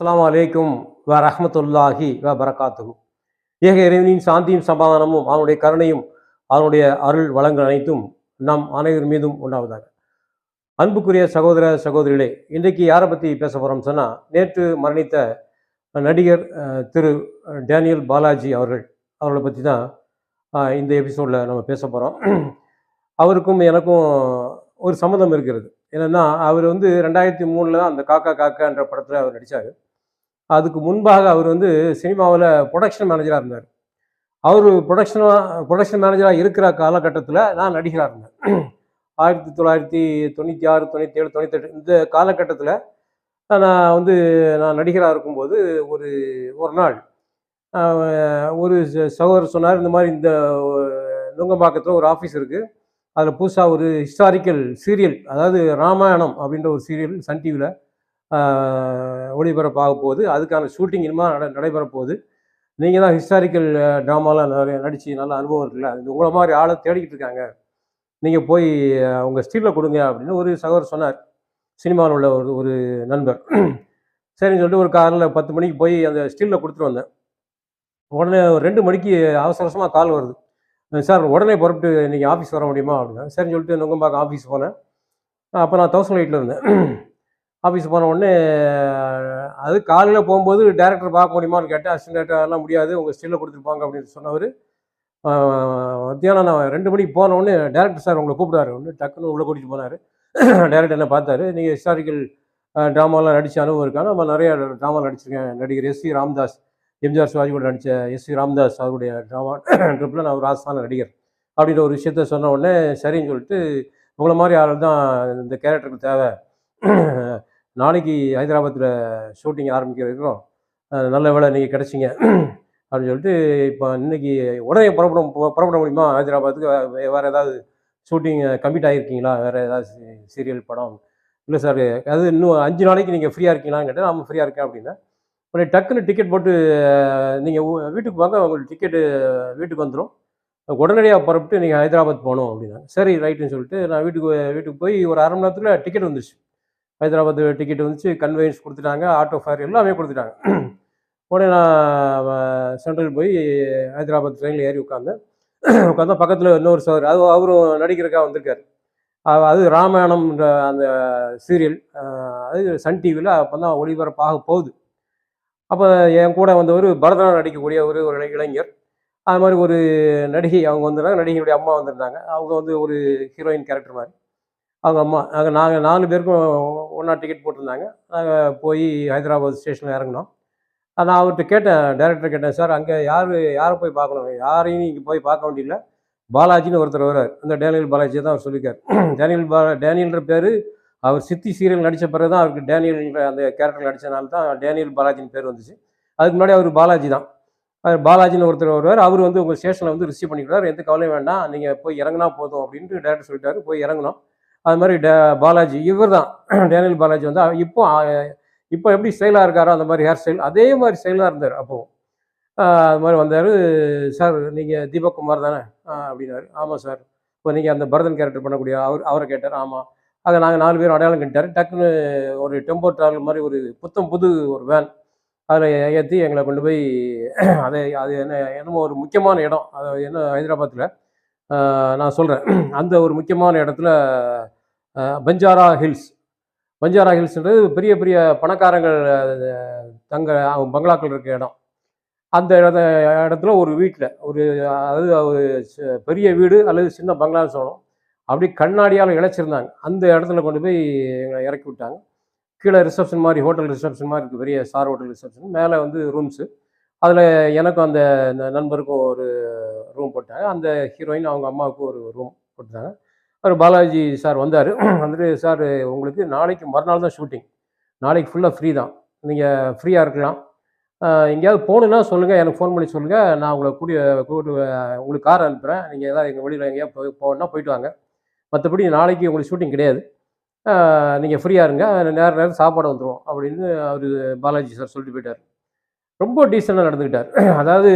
அஸ்லாம் வலைக்கும் வ ரஹமத்துல்லாஹி வ பரகாத்துஹு ஏக இறைவனின் சாந்தியும் சமாதானமும் அவனுடைய கருணையும் அவனுடைய அருள் வளங்கள் அனைத்தும் நம் அனைவர் மீதும் உண்டாவதாக. அன்புக்குரிய சகோதர சகோதரிகளே இன்றைக்கு யாரை பற்றி பேச போகிறோம் சொன்னால் நேற்று மரணித்த நடிகர் திரு டேனியல் பாலாஜி அவர்கள் அவர்களை பற்றி தான் இந்த எபிசோடில் நம்ம பேச போகிறோம் அவருக்கும் எனக்கும் ஒரு சம்மந்தம் இருக்கிறது. என்னென்னா அவர் வந்து ரெண்டாயிரத்தி மூணில் தான் அந்த காக்கா காக்கான்ற படத்தில் அவர் நடித்தார் அதுக்கு முன்பாக அவர் வந்து சினிமாவில் ப்ரொடக்ஷன் மேனேஜராக இருந்தார். அவர் ப்ரொடக்ஷனாக ப்ரொடக்ஷன் மேனேஜராக இருக்கிற காலகட்டத்தில் நான் நடிகராக இருந்தேன் ஆயிரத்தி தொள்ளாயிரத்தி தொண்ணூற்றி ஆறு தொண்ணூற்றி ஏழு தொண்ணூத்தெட்டு இந்த காலகட்டத்தில் நான் வந்து நான் நடிகராக இருக்கும்போது ஒரு ஒரு நாள் ஒரு சகோதரர் சொன்னார் இந்த மாதிரி இந்த நுங்கம்பாக்கத்தில் ஒரு ஆஃபீஸ் இருக்குது அதில் புதுசாக ஒரு ஹிஸ்டாரிக்கல் சீரியல் அதாவது ராமாயணம் அப்படின்ற ஒரு சீரியல் சன் டிவியில் ஒளிபரப்பாக போகுது அதுக்கான ஷூட்டிங் இனிமேல் நட நடைபெற போகுது நீங்கள் தான் ஹிஸ்டாரிக்கல் ட்ராமாலாம் நிறைய நடித்து நல்ல அனுபவம் இருக்குல்ல? அது உங்களை மாதிரி ஆளை தேடிக்கிட்டு இருக்காங்க. நீங்கள் போய் உங்கள் ஸ்டீலில் கொடுங்க அப்படின்னு ஒரு சகோதரர் சொன்னார். சினிமாவில் உள்ள ஒரு ஒரு நண்பர். சரின்னு சொல்லிட்டு ஒரு காலையில் பத்து மணிக்கு போய் அந்த ஸ்டீலில் கொடுத்துட்டு வந்தேன். உடனே ஒரு ரெண்டு மணிக்கு அவசர அவசரமாக கால் வருது. சார் உடனே புறப்பட்டு நீங்கள் ஆஃபீஸ் வர முடியுமா? அப்படின்னா சரின்னு சொல்லிட்டு நுங்கம்பாக்கம் ஆஃபீஸ் போனேன். அப்போ நான் தௌசண்ட் எயிட்டில் இருந்தேன். ஆஃபீஸ் போன உடனே அது காலையில் போகும்போது டேரக்டர் பார்க்க முடியுமான்னு கேட்டேன். அசிஸ்டன்ட் எல்லாம் முடியாது. உங்கள் ஸ்டில்ல கொடுத்துருப்பாங்க அப்படின்னு சொன்னவர். மத்தியானம் நான் ரெண்டு மணிக்கு போன உடனே டேரக்டர் சார் உங்களை கூப்பிடாரு ஒன்று டக்குன்னு உள்ளே கூட்டிகிட்டு போனார். டேரக்டர் என்ன பார்த்தாரு நீங்கள் ஹிஸ்டாரிக்கல் ட்ராமாலாம் நடித்த அனுபவம் இருக்கா? நம்ம நிறைய ட்ராமா நடிச்சிருக்கேன். நடிகர் S C Ramdas MGR Sivaji கூட நடித்த எஸ் சி ராம்தாஸ் அவருடைய ட்ராமா ட்ரிப்பில் நான் ஒரு ஆசான நடிகர் அப்படின்ற ஒரு விஷயத்த சொன்ன உடனே சரின்னு சொல்லிட்டு உங்களை மாதிரி ஆள் தான் இந்த கேரக்டருக்கு தேவை. நாளைக்கு ஹைதராபாத்தில் ஷூட்டிங் ஆரம்பிக்கிற நல்ல வேலை நீங்கள் கிடச்சிங்க. அப்படின்னு சொல்லிட்டு இப்போ இன்னைக்கு உடனே புறப்பட புறப்பட முடியுமா? ஹைதராபாத்துக்கு வே- வேறு ஏதாவது ஷூட்டிங் கம்ப்ளீட் ஆகிருக்கீங்களா வேறு ஏதாவது சீரியல் படம்? இல்லை சார் அது இன்னும் அஞ்சு நாளைக்கு நீங்கள் ஃப்ரீயாக இருக்கீங்களான்னு கேட்டால் நம்ம ஃப்ரீயாக இருக்கேன் அப்படின்னா உடனே டக்குன்னு டிக்கெட் போட்டு நீங்கள் வீட்டுக்கு வாங்க உங்களுக்கு டிக்கெட்டு வீட்டுக்கு வந்துடும் உடனடியாக புறப்பட்டு நீங்கள் ஹைதராபாத் போகணும் அப்படின்னா சரி ரைட்டுன்னு சொல்லிட்டு நான் வீட்டுக்கு வீட்டுக்கு போய் ஒரு அரை மணி நேரத்தில் டிக்கெட் வந்துருச்சு. ஹைதராபாத் டிக்கெட் வந்துச்சு கன்வெயன்ஸ் கொடுத்துட்டாங்க ஆட்டோ ஃபேர் எல்லாமே கொடுத்துட்டாங்க. உடனே நான் சென்ட்ரல் போய் ஹைதராபாத் ட்ரெயினில் ஏறி உட்காந்தேன் உட்காந்தா பக்கத்தில் இன்னொரு சார் அது அவரும் நடிக்கிறக்காக வந்திருக்காரு. அது ராமாயணம்ன்ற அந்த சீரியல் அது சன் டிவியில் அப்போ தான் ஒளிபரப்பாக போகுது. அப்போ என் கூட வந்தவர் பரதநாட்டியம் நடிக்கக்கூடிய ஒரு ஒரு இளைஞர். அது மாதிரி ஒரு நடிகை அவங்க வந்திருந்தாங்க நடிகையுடைய அம்மா வந்திருந்தாங்க. அவங்க வந்து ஒரு ஹீரோயின் கேரக்டர் மாதிரி. அவங்க அம்மா நாங்கள் நாங்கள் நாலு பேருக்கும் ஒன்றா டிக்கெட் போட்டிருந்தாங்க. நாங்கள் போய் ஹைதராபாத் ஸ்டேஷனில் இறங்கினோம். நான் அவர்கிட்ட கேட்டேன் டேரக்டர் கேட்டேன் சார் அங்கே யார் யாரை போய் பார்க்கணும்? யாரையும் இங்கே போய் பார்க்க வேண்டியதில்ல. பாலாஜின்னு ஒருத்தர் வர்றார் அந்த டேனியல் பாலாஜி தான் அவர் சொல்லியிருக்கார். டேனியல் பா டேனியல்ன்ற பேர் அவர் சித்தி சீரியல் நடித்த பிறகு தான் அவருக்கு டேனியல்ன்ற அந்த கேரக்டர் நடித்தனால தான் டேனியல் பாலாஜின்னு பேர் வந்துச்சு. அதுக்கு முன்னாடி அவர் பாலாஜி தான். அவர் பாலாஜின்னு ஒருத்தர் வருவார். அவர் வந்து உங்கள் ஸ்டேஷனில் வந்து ரிசீவ் பண்ணிக்கிறார். எந்த கவலையும் வேண்டாம். நீங்கள் போய் இறங்கினா போதும் அப்படின்ட்டு டேரக்டர் சொல்லிட்டாரு. போய் இறங்கணும் அது மாதிரி டே பாலாஜி இவர் தான் டேனியல் பாலாஜி வந்து இப்போ இப்போ எப்படி ஸ்டைலாக இருக்காரோ அந்த மாதிரி ஹேர் ஸ்டைல் அதே மாதிரி ஸ்டைலாக இருந்தார் அப்போவும் அது மாதிரி வந்தார் சார் நீங்கள் தீபக் குமார் தானே? அப்படின்னாரு. ஆமாம் சார். இப்போ நீங்கள் அந்த பரதன் கேரக்டர் பண்ணக்கூடிய அவர் அவரை கேட்டார். ஆமாம் அதை நாங்கள் நாலு பேரும் அடையாளம் கட்டார் டக்குன்னு ஒரு டெம்போ ட்ராவல் மாதிரி ஒரு புத்தம் புது ஒரு வேன் அதில் ஏற்றி எங்களை கொண்டு போய் அதை அது என்ன என்னமோ ஒரு முக்கியமான இடம். அது என்ன ஹைதராபாத்தில் நான் சொல்கிறேன் அந்த ஒரு முக்கியமான இடத்துல பஞ்சாரா ஹில்ஸ். பஞ்சாரா ஹில்ஸ்ன்றது பெரிய பெரிய பணக்காரங்கள் தங்க அவங்க பங்களாக்கள் இருக்கிற இடம். அந்த இடத்த இடத்துல ஒரு வீட்டில் ஒரு அதாவது ஒரு பெரிய வீடு அல்லது சின்ன பங்களான்னு சொல்லணும் அப்படி கண்ணாடியால் இழைச்சிருந்தாங்க. அந்த இடத்துல கொண்டு போய் எங்களை இறக்கி விட்டாங்க. கீழே ரிசப்ஷன் மாதிரி ஹோட்டல் ரிசப்ஷன் மாதிரி இருக்குது பெரிய ஸ்டார் ஹோட்டல் ரிசப்ஷன். மேலே வந்து ரூம்ஸு. அதில் எனக்கும் அந்த நண்பருக்கும் ஒரு ரூம் போட்டாங்க. அந்த ஹீரோயின் அவங்க அம்மாவுக்கும் ஒரு ரூம் போட்டாங்க அவர் பாலாஜி சார் வந்தார். வந்துட்டு சார் உங்களுக்கு நாளைக்கு மறுநாள் தான் ஷூட்டிங் நாளைக்கு ஃபுல்லாக ஃப்ரீ தான். நீங்கள் ஃப்ரீயாக இருக்கலாம். எங்கேயாவது போகணுன்னா சொல்லுங்கள் எனக்கு ஃபோன் பண்ணி சொல்லுங்கள் நான் உங்களை கூடி கூட்டு உங்களுக்கு கார் அனுப்புகிறேன் நீங்கள் ஏதாவது எங்கள் வெளியில் எங்கேயா போய் போகணுன்னா போயிட்டு வாங்க. மற்றபடி நாளைக்கு உங்களுக்கு ஷூட்டிங் கிடையாது. நீங்கள் ஃப்ரீயாக இருங்க. நேரம் நேரம் சாப்பாடு வந்துடும் அப்படின்னு அவர் பாலாஜி சார் சொல்லிட்டு போயிட்டார். ரொம்ப டீசெண்டாக நடந்துக்கிட்டார். அதாவது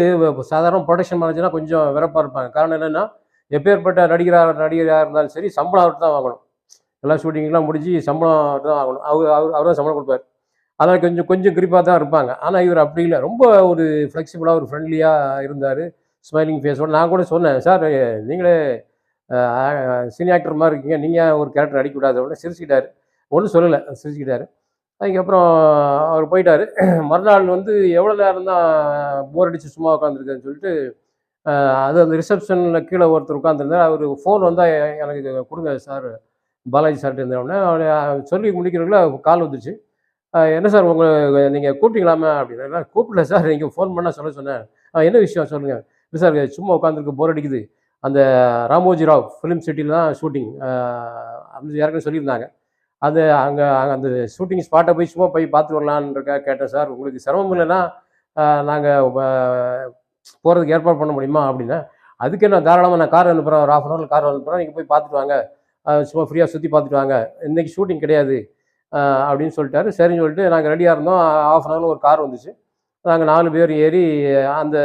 சாதாரண ப்ரொடக்ஷன் மேனேஜர்னா கொஞ்சம் விரப்பாக இருப்பாங்க. காரணம் என்னென்னா எப்பேற்பட்ட நடிகராக நடிகராக இருந்தாலும் சரி சம்பளம் அவர்கிட்ட தான் வாங்கணும். எல்லா ஷூட்டிங்லாம் முடிஞ்சு சம்பளம் அவர்கிட்ட தான் வாங்கணும். அவர் அவர் அவர் தான் சம்பளம் கொடுப்பார். அதனால் கொஞ்சம் கொஞ்சம் கிரிப்பாக தான் இருப்பாங்க. ஆனால் இவர் அப்படி இல்லை. ரொம்ப ஒரு ஃப்ளெக்சிபிளாக ஒரு ஃப்ரெண்ட்லியாக இருந்தார். ஸ்மைலிங் ஃபேஸோட நான் கூட சொன்னேன் சார் நீங்களே சினி ஆக்டர் மாதிரி இருக்கீங்க. நீங்கள் ஒரு கேரக்டர் நடிக்கக்கூடாது அப்படின்னு சிரிச்சுக்கிட்டாரு. ஒன்றும் சொல்லலை சிரிச்சுக்கிட்டாரு. அதுக்கப்புறம் அவர் போயிட்டார். மறுநாள் வந்து எவ்வளோ நேரம் தான் போர் அடிச்சு சும்மா உட்காந்துருக்குன்னு சொல்லிட்டு அது அந்த ரிசப்ஷனில் கீழே ஒருத்தர் உட்காந்துருந்தார் அவர் ஃபோன் வந்தால் எனக்கு கொடுங்க சார் பாலாஜி சார்ட்டு இருந்தோடனே அவர் சொல்லி முடிக்கிறதுக்குள்ள கால் வந்துருச்சு. என்ன சார் உங்களை நீங்கள் கூப்பிட்டீங்களாமே அப்படின்னா. கூப்பிடல சார் நீங்கள் ஃபோன் பண்ணால் சொல்ல சொன்னேன். என்ன விஷயம் சொல்லுங்கள் இல்லை சார் சும்மா உட்காந்துருக்கு போர் அடிக்குது. அந்த ராமோஜி ராவ் ஃபிலிம் சிட்டியில் தான் ஷூட்டிங் அப்படின்னு யாருக்குன்னு சொல்லியிருந்தாங்க. அது அங்கே அந்த ஷூட்டிங் ஸ்பாட்டை போய் சும்மா போய் பார்த்து வரலான்றக்கா கேட்டேன் சார். உங்களுக்கு சிரமம் இல்லைன்னா நாங்கள் போகிறதுக்கு ஏற்பாடு பண்ண முடியுமா அப்படின்னா அதுக்கு என்ன தாராளமாக நான் கார் அனுப்புகிறேன் ஒரு ஆஃப் அன் ஹவரில் கார் அனுப்புகிறேன் நீங்கள் போய் பார்த்துட்டு வாங்க. சும்மா ஃப்ரீயாக சுற்றி பார்த்துட்டு வாங்க. இன்றைக்கி ஷூட்டிங் கிடையாது. அப்படின்னு சொல்லிட்டாரு. சரின்னு சொல்லிட்டு நாங்கள் ரெடியாக இருந்தோம். ஆஃப் அன் ஹவரில் ஒரு கார் வந்துச்சு. நாங்கள் நாலு பேர் ஏறி அந்த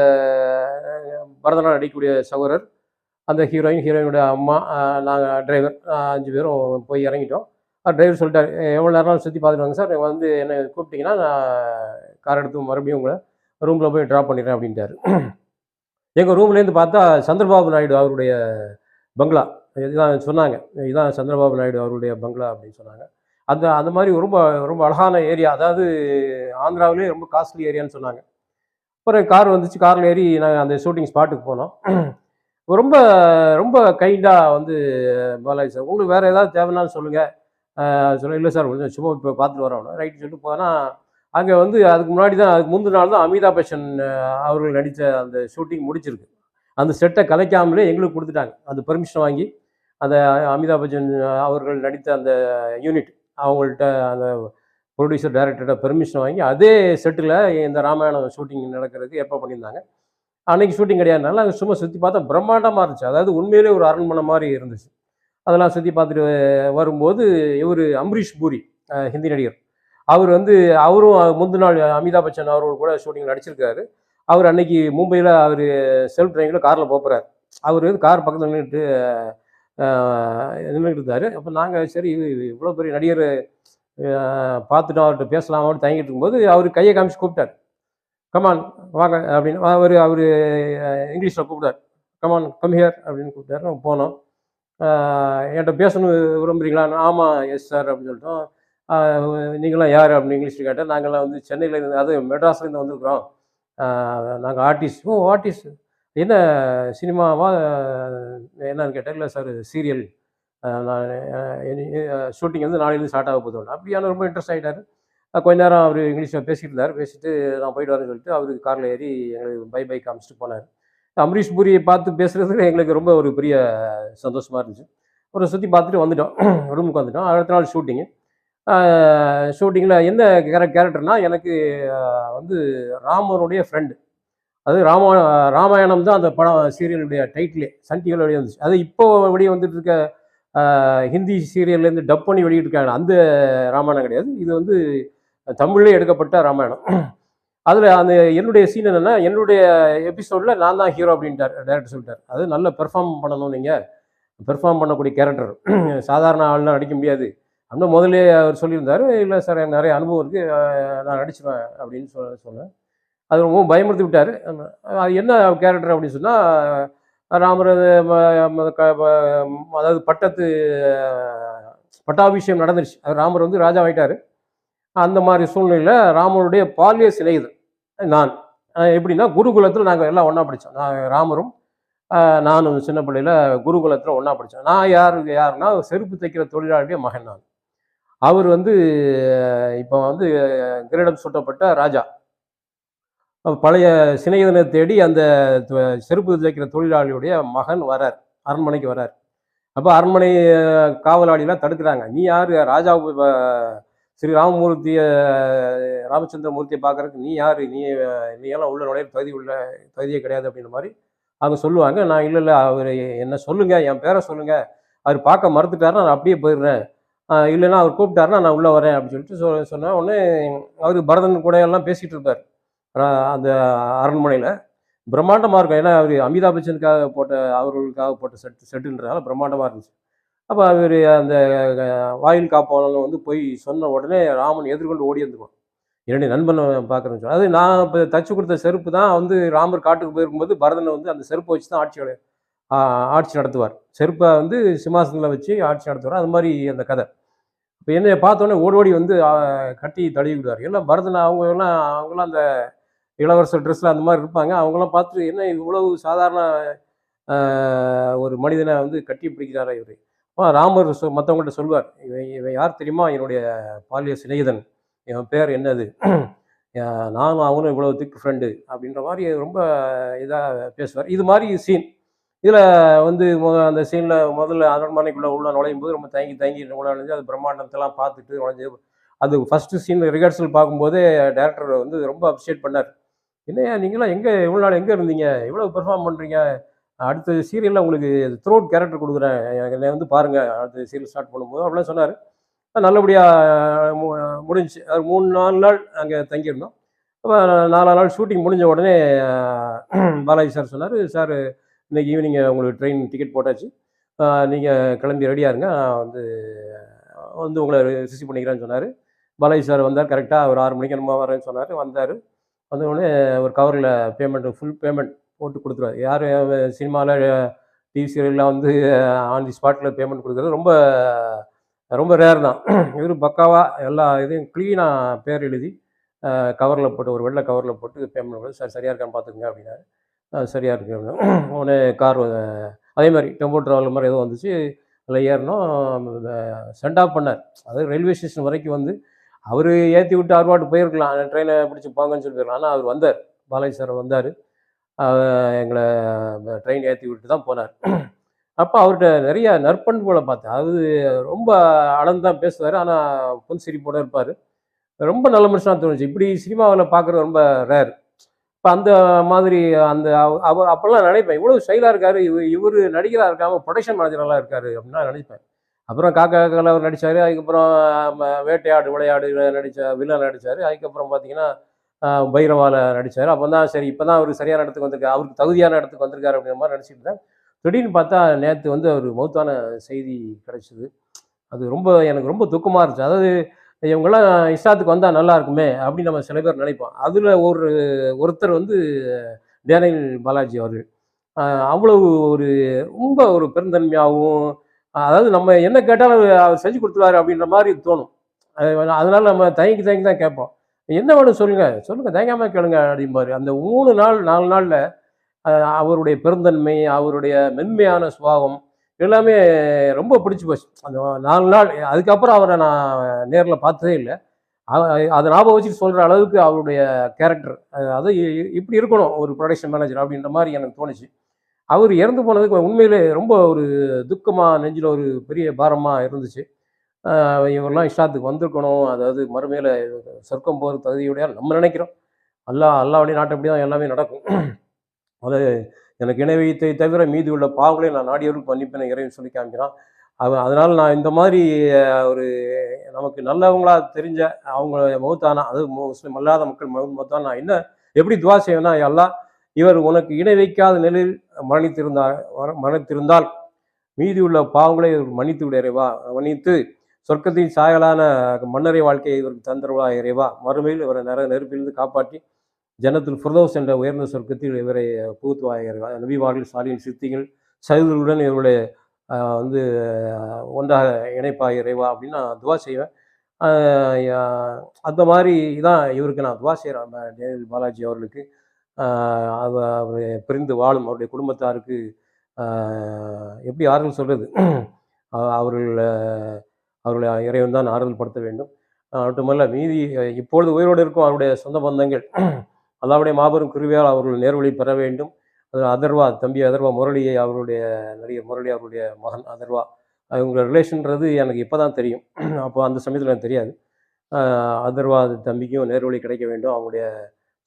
பரதநாடு நடிக்கக்கூடிய சகோதரர் அந்த ஹீரோயின் ஹீரோயினோட அம்மா நாங்கள் டிரைவர் அஞ்சு பேரும் போய் இறங்கிட்டோம். டிரைவர் சொல்லிட்டார் எவ்வளோ நேரம் சுற்றி பார்த்துட்டு வாங்க சார். வந்து என்னை கூப்பிட்டீங்கன்னா நான் கார் எடுத்து மறுபடியும் உங்களை ரூமில் போய் ட்ராப் பண்ணிடுறேன் அப்படின்ட்டாரு. எங்கள் ரூம்லேருந்து பார்த்தா சந்திரபாபு நாயுடு அவருடைய பங்களா. இதுதான் சொன்னாங்க. இதுதான் சந்திரபாபு நாயுடு அவருடைய பங்களா அப்படின்னு சொன்னாங்க. அந்த அந்த மாதிரி ரொம்ப ரொம்ப அழகான ஏரியா அதாவது ஆந்திராவிலே ரொம்ப காஸ்ட்லி ஏரியான்னு சொன்னாங்க. அப்புறம் கார் வந்துச்சு. காரில் ஏறி நாங்கள் அந்த ஷூட்டிங் ஸ்பாட்டுக்கு போனோம். ரொம்ப ரொம்ப கைண்டாக வந்து பாலாஜி சார் உங்களுக்கு வேறு ஏதாவது தேவைன்னாலும் சொல்லுங்கள் சொல்ல இல்லை சார் கொஞ்சம் சும்மா இப்போ பார்த்துட்டு வரோம் ரைட்டு சொல்லிட்டு போனால் அங்கே வந்து அதுக்கு முன்னாடி தான் அதுக்கு முந்தின நாள் தான் அமிதாப் பச்சன் அவர்கள் நடித்த அந்த ஷூட்டிங் முடிச்சிருக்கு அந்த செட்டை கலைக்காமலே எங்களுக்கு கொடுத்துட்டாங்க. அந்த பெர்மிஷன் வாங்கி அந்த அமிதாப் பச்சன் அவர்கள் நடித்த அந்த யூனிட் அவங்கள்ட்ட அந்த ப்ரொடியூசர் டைரக்டர்கிட்ட பெர்மிஷன் வாங்கி அதே செட்டில் இந்த ராமாயணம் ஷூட்டிங் நடக்கிறதுக்கு ஏற்பாடு பண்ணியிருந்தாங்க. அன்னைக்கு ஷூட்டிங் கிடையாதுனால அங்கே சும்மா சுற்றி பார்த்தா பிரம்மாண்டமாக இருந்துச்சு. அதாவது உண்மையிலே ஒரு அரண்மனை மாதிரி இருந்துச்சு. அதெல்லாம் சுற்றி பார்த்துட்டு வரும்போது இவர் அம்பரீஷ் பூரி ஹிந்தி நடிகர். அவர் வந்து அவரும் முந்தின நாள் அமிதாப் பச்சன் அவரோட கூட ஷூட்டிங் நடிச்சிருக்காரு. அவர் அன்னைக்கு மும்பையில் அவர் செல்ஃப் டிரைவிங்கில் காரில் போகிறார் அவர் வந்து கார் பக்கத்தில் நின்றுட்டு நின்றுட்டு இருந்தார். அப்போ நாங்கள் சரி இவ்வளோ பெரிய நடிகர் அஹ், பார்த்துட்டோம் அவர்கிட்ட பேசலாமான்னு தயங்கிட்டு இருக்கும்போது அவர் கையை காமிச்சு கூப்பிட்டார். கமான் வாங்க அப்படின்னு. அவர் அவர் இங்கிலீஷில் கூப்பிட்டார். கமான் கம் ஹியர் அப்படின்னு கூப்பிட்டாரு. போனோம். என்கிட்ட பேசணும் விரும்புறீங்களா? ஆமாம் எஸ் சார் அப்படின்னு சொல்லிட்டோம். நீங்களாம் யார் அப்படின்னு இங்கிலீஷில் கேட்டேன். நாங்கள்லாம் வந்து சென்னையில் இருந்து அது மெட்ராஸ்லேருந்து வந்திருக்கிறோம். நாங்கள் ஆர்டிஸ்ட் ஓ ஆர்டிஸ்ட் என்ன சினிமாவா? என்னன்னு கேட்டேன். இல்லை சார் சீரியல் நான் ஷூட்டிங் வந்து நாளையிலேருந்து ஸ்டார்ட் ஆக போதும் அப்படியான ரொம்ப இன்ட்ரெஸ்ட் ஆகிட்டார் கொஞ்ச நேரம் அவர் இங்கிலீஷில் பேசிட்டு இருந்தார். பேசிட்டு நான் போயிட்டு வரேன்னு சொல்லிட்டு அவருக்கு காரில் ஏறி எங்களுக்கு பை பை காமிச்சிட்டு போனார். அமரீஷ் பூரியை பார்த்து பேசுகிறதுக்கு எங்களுக்கு ரொம்ப ஒரு பெரிய சந்தோஷமாக இருந்துச்சு. ஒரு சுற்றி பார்த்துட்டு வந்துட்டோம். ரூமுக்கு வந்துட்டோம். அடுத்த நாள் ஷூட்டிங்கு ஷூட்டிங்கில் என்ன கேர கேரக்டர்னா எனக்கு வந்து ராமனுடைய ஃப்ரெண்டு அது ராமா ராமாயணம் தான் அந்த படம் சீரியலுடைய டைட்டிலே சன் டிவியில் வெளியே வந்துச்சு. அது இப்போ வெளியே வந்துட்டு இருக்க ஹிந்தி சீரியல்லேருந்து டப் பண்ணி வெளியிட்டிருக்காங்க. அந்த ராமாயணம் கிடையாது. இது வந்து தமிழ்லேயே எடுக்கப்பட்ட ராமாயணம். அதில் அந்த என்னுடைய சீன் என்னென்னா என்னுடைய எபிசோடில் நான் தான் ஹீரோ அப்படின்ட்டார் டேரக்டர் சொல்லிட்டார். அது நல்ல பெர்ஃபார்ம் பண்ணணும் நீங்கள் பெர்ஃபார்ம் பண்ணக்கூடிய கேரக்டர் சாதாரண ஆள்லாம் நடிக்க முடியாது. அப்படின்னு முதல்ல அவர் சொல்லியிருந்தார். இல்லை சார் எனக்கு நிறைய அனுபவம் இருக்குது நான் நடிச்சிருவேன் அப்படின்னு சொல்ல சொன்னேன் அது ரொம்ப பயமுறுத்தி விட்டார். அது என்ன கேரக்டர் அப்படின்னு சொன்னால் ராமர் அது அதாவது பட்டத்து பட்டாபிஷேகம் நடந்துருச்சு. அது ராமர் வந்து ராஜா ஆயிட்டாரு அந்த மாதிரி சூழ்நிலையில் ராமருடைய பால்ய இது நான் எப்படின்னா குருகுலத்தில் நாங்கள் எல்லாம் ஒன்றா படித்தோம் நான் ராமரும் நானும் சின்ன பிள்ளையில் குருகுலத்தில் ஒன்றா படித்தோம் நான் யார் யாருன்னா செருப்பு தைக்கிற தொழிலாளியுடைய மகன் நான். அவர் வந்து இப்போ வந்து கிரீடம் சுட்டப்பட்ட ராஜா. பழைய சிநேகிதனை தேடி அந்த செருப்பு தைக்கிற தொழிலாளியுடைய மகன் வரார். அரண்மனைக்கு வரார். அப்போ அரண்மனை காவலாளியெல்லாம் காவலாளிலாம் தடுக்கிறாங்க. நீ யார்? ராஜா ஸ்ரீ ராமமூர்த்தியை ராமச்சந்திர மூர்த்தியை பார்க்குறதுக்கு நீ யார்? நீ நீயெல்லாம் உள்ள நுழைய தகுதி உள்ள தகுதியே கிடையாது அப்படின்ற மாதிரி அவங்க சொல்லுவாங்க. நான் இல்லை இல்லை அவர் என்ன சொல்லுங்கள் என் பேரை சொல்லுங்கள் அவர் பார்க்க மறுத்துட்டாருன்னா நான் அப்படியே போயிடுறேன். இல்லைன்னா அவர் கூப்பிட்டாருன்னா நான் உள்ளே வரேன் அப்படின்னு சொல்லிட்டு சொ சொன்ன உடனே அவர் பரதன் கூட எல்லாம் பேசிகிட்டு இருப்பார். அந்த அரண்மனையில். பிரம்மாண்டமாக இருக்கும். ஏன்னா அவர் அமிதாப் பச்சனுக்காக போட்ட அவர்களுக்காக போட்ட செட்டு செட்டுன்றதால பிரம்மாண்டமாக இருந்துச்சு. அப்போ அவர் அந்த வாயில் காப்பாளன் வந்து போய் சொன்ன உடனே ராமன் எதிர்கொண்டு ஓடி வந்துருவான். என்னுடைய நண்பனை பார்க்குறேன்னு சொல்லி அது நான் இப்போ தச்சு கொடுத்த செருப்பு தான் வந்து ராமர் காட்டுக்கு போயிருக்கும்போது பரதனை வந்து அந்த செருப்பை வச்சு தான் ஆட்சி ஆட்சி நடத்துவார். செருப்பை வந்து சிம்மாசனத்தில் வச்சு ஆட்சி நடத்துவார். அது மாதிரி அந்த கதை. இப்போ என்னை பார்த்தோன்னே ஓடி ஓடி வந்து கட்டி தழுவி விடுவார். ஏன்னா பரதன் அவங்க எல்லாம் அவங்களாம் அந்த இளவரசர் ட்ரெஸ்ஸில் அந்த மாதிரி இருப்பாங்க. அவங்களாம் பார்த்துட்டு என்ன இவ்வளவு சாதாரண ஒரு மனிதனை வந்து கட்டி பிடிக்கிறாரா இவர்? ராமர் சொ மற்றவங்கள்ட்ட சொல்வார் இவன் இவன் யார் தெரியுமா? என்னுடைய பாலிய சிநேகிதன் இவன் பேர் என்னது? நானும் அவனும் இவ்வளோ திக் ஃப்ரெண்டு அப்படின்ற மாதிரி ரொம்ப இதாக பேசுவார். இது மாதிரி சீன் இதில் வந்து அந்த சீனில் முதல்ல அரண்மனைக்குள்ளே உள்ள நுழையும் போது ரொம்ப தயங்கி தயங்கி உள்ள நுழைஞ்சு அது பிரம்மாண்டத்தெல்லாம் பார்த்துட்டு நுழைஞ்சு அது ஃபஸ்ட்டு சீன் ரிஹர்சல் பார்க்கும்போதே டேரக்டர் வந்து ரொம்ப அப்ரிஷியேட் பண்ணார். என்னையா நீங்களாம் எங்கே இவ்வளோ நாள் எங்கே இருந்தீங்க? இவ்வளோ பெர்ஃபார்ம் பண்ணுறீங்க அடுத்த சீரியலில் உங்களுக்கு த்ரோட் கேரக்டர் கொடுக்குறேன் என்னை வந்து பாருங்கள் அடுத்த சீரியல் ஸ்டார்ட் பண்ணும்போது அப்படிலாம் சொன்னார். நல்லபடியாக முடிஞ்சுச்சு அது மூணு நாலு நாள் அங்கே தங்கியிருந்தோம். அப்போ நாலு நாள் ஷூட்டிங் முடிஞ்ச உடனே பாலாஜி சார் சொன்னார் சார் இன்னைக்கு ஈவினிங் உங்களுக்கு ட்ரெயின் டிக்கெட் போட்டாச்சு. நீங்கள் கிளம்பி ரெடியாக இருங்க. நான் வந்து வந்து உங்களை ரிசீவ் பண்ணிக்கிறேன்னு சொன்னார். பாலாஜி சார் வந்தார். கரெக்டாக ஒரு ஆறு மணிக்கு நம்ம வரேன்னு சொன்னார். வந்தார். வந்த உடனே ஒரு கவரில் பேமெண்ட் ஃபுல் பேமெண்ட் போட்டு கொடுத்துருவாரு. யார் சினிமாவில் டிவி சீரியல்லாம் வந்து ஆன் தி ஸ்பாட்டில் பேமெண்ட் கொடுக்குறது ரொம்ப ரொம்ப ரேர் தான். இவர் பக்காவாக எல்லா இதையும் க்ளீனாக பேர் எழுதி கவரில் போட்டு ஒரு வெள்ளை கவரில் போட்டு பேமெண்ட் பண்ணி சார் சரியாக இருக்கான்னு பார்த்துக்குங்க அப்படின்னாரு. சரியாக இருக்கு உடனே கார் அதே மாதிரி டெம்போ ட்ராவல் மாதிரி ஏதோ வந்துச்சு. அதில் ஏறினோம். சென்ட் ஆஃப் பண்ணார். அது ரயில்வே ஸ்டேஷன் வரைக்கும் வந்து அவர் ஏற்றி விட்டு அறுபாட்டு போயிருக்கலாம். ட்ரெயினை பிடிச்சி போங்கன்னு சொல்லி போயிருக்கலாம் ஆனால் அவர் வந்தார். பாலாஜி சார் வந்தார். எங்களை ட்ரெயின் ஏற்றி விட்டு தான் போனார். அப்போ அவர்கிட்ட நிறைய நற்பண்புகளை பார்த்தேன். அது ரொம்ப அளந்து தான் பேசுவார் ஆனால் புன் சிரிப்போட இருப்பார். ரொம்ப நல்ல மனுஷனாக தோணுச்சு. இப்படி சினிமாவில் பார்க்குறது ரொம்ப ரேர் இப்போ அந்த மாதிரி அந்த அவ- அவர் அப்போல்லாம் நினைப்பேன் இவ்வளோ ஸ்டைலாக இருக்காரு இவர் இவர் நடிகராக இருக்காமல் ப்ரொடக்ஷன் மேனேஜரெல்லாம் இருக்காரு அப்படின்னு நான் நினைப்பேன். அப்புறம் காக்கா கலவர் நடித்தார் அதுக்கப்புறம் வேட்டையாடு விளையாடு நடித்த வில்லன் நடித்தார் அதுக்கப்புறம் பார்த்தீங்கன்னா பைரவால நடித்தார் அப்போ தான் சரி இப்போ தான் அவர் சரியான இடத்துக்கு வந்திருக்காரு. அவருக்கு தகுதியான இடத்துக்கு வந்திருக்காரு அப்படிங்கிற மாதிரி நினச்சிட்டு இருந்தேன் திடீர்னு பார்த்தா நேற்று வந்து அவர் மௌத்தான செய்தி கிடச்சிது. அது ரொம்ப எனக்கு ரொம்ப துக்கமாக இருந்துச்சு. அதாவது இவங்கெல்லாம் இஷ்டத்துக்கு வந்தால் நல்லா இருக்குமே அப்படின்னு நம்ம சில பேர் நினைப்போம். அதில் ஒரு ஒருத்தர் வந்து டேனியல் பாலாஜி அவர்கள். அவ்வளவு ஒரு ரொம்ப ஒரு பெருந்தன்மையாகவும் அதாவது நம்ம என்ன கேட்டாலும் அவர் செஞ்சு கொடுத்துருவாரு அப்படின்ற மாதிரி தோணும். அதனால நம்ம தயங்கி தயங்கி தான் கேட்போம். என்ன வேணும் சொல்லுங்கள் சொல்லுங்கள் தயங்காம கேளுங்க அப்படிம்பாரு. அந்த மூணு நாள் நாலு நாளில் அவருடைய பெருந்தன்மை அவருடைய மென்மையான சுபாவம் எல்லாமே ரொம்ப பிடிச்சி போச்சு. அந்த நாலு நாள் அதுக்கப்புறம் அவரை நான் நேரில் பார்த்ததே இல்லை. அதை ஞாபகம் வச்சுட்டு சொல்கிற அளவுக்கு அவருடைய கேரக்டர் அது இப்படி இருக்கணும் ஒரு ப்ரொடக்ஷன் மேனேஜர் அப்படின்ற மாதிரி எனக்கு தோணுச்சு. அவர் இறந்து போனதுக்கு உண்மையிலே ரொம்ப ஒரு துக்கமாக நெஞ்சில் ஒரு பெரிய பாரமாக இருந்துச்சு. இவரெல்லாம் இஷ்டத்துக்கு வந்திருக்கணும். அதாவது மறுமையில் சொர்க்கம் போகிற தகுதியுடைய நம்ம நினைக்கிறோம். அல்லா அல்லாவுடைய நாட்டப்படி தான் எல்லாமே நடக்கும். அது எனக்கு இணை வைத்தை தவிர மீதி உள்ள பாவங்களை நான் நாடியவர்கள் மன்னிப்பேன் இறைவன் சொல்லி காமிக்கிறான். அவன் அதனால் நான் இந்த மாதிரி ஒரு நமக்கு நல்லவங்களா தெரிஞ்ச அவங்க மௌத்தானா அது முஸ்லீம் அல்லாத மக்கள் மௌ- மௌத்தானா நான் என்ன எப்படி துவா செய்வேன்னா எல்லாம் இவர் உனக்கு இணை வைக்காத நிலையில் மரணித்திருந்தால் வர- உள்ள பாவங்களை மன்னித்து விட மன்னித்து சொர்க்கத்தின் சாயலான மன்னரை வாழ்க்கையை இவருக்கு தந்தருவா இறைவா. மறுமையில் இவரை நிற நெருப்பிலிருந்து காப்பாற்றி ஜனத்தில் ஃபுர்தோஸ் என்ற உயர்ந்த சொர்க்கத்தில் இவரை புகுத்துவாய் இறைவா. நபிவார்கள் சாலியின் சித்திகள் சைதுகளுடன் இவருடைய வந்து ஒன்றாக இணைப்பாக இறைவா அப்படின்னு நான் துவா செய்வேன். அந்த மாதிரி தான் இவருக்கு நான் துவா செய்கிறேன் டேனியல் பாலாஜி அவர்களுக்கு அவர் பிரிந்து வாழும் அவருடைய குடும்பத்தாருக்கு எப்படி யாருன்னு சொல்கிறது அவர்கள் அவர்களை இறைவன் தான் ஆறுதல் படுத்த வேண்டும் மட்டுமல்ல மீதி இப்பொழுது உயிரோடு இருக்கும் அவருடைய சொந்த பந்தங்கள் அல்லாவுடைய மாபெரும் கிருவியால் அவர்கள் நேர்வழி பெற வேண்டும். அது அதர்வா தம்பி அதர்வா முரளியை அவருடைய நடிகர் முரளி அவருடைய மகன் அதர்வா அவங்க ரிலேஷன்றது எனக்கு இப்போ தான் தெரியும். அப்போ அந்த சமயத்தில் எனக்கு தெரியாது. அதர்வா தம்பிக்கும் நேர்வழி கிடைக்க வேண்டும். அவங்களுடைய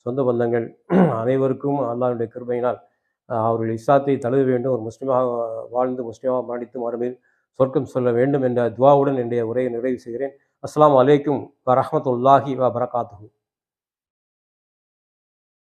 சொந்த பந்தங்கள் அனைவருக்கும் அல்லாவுடைய கிருபையினால் அவர்கள் இஸ்லாத்தை தழுவ வேண்டும். ஒரு முஸ்லீமாக வாழ்ந்து முஸ்லீமாக மரணித்து மறுமையில் சொர்க்கம் சொல்ல வேண்டும் என்ற துவாவுடன் என்னுடைய உரையை நிறைவு செய்கிறேன். அஸ்லாம் அலைக்கும் வரமத்துல்லாஹி வ பரகாத்துஹு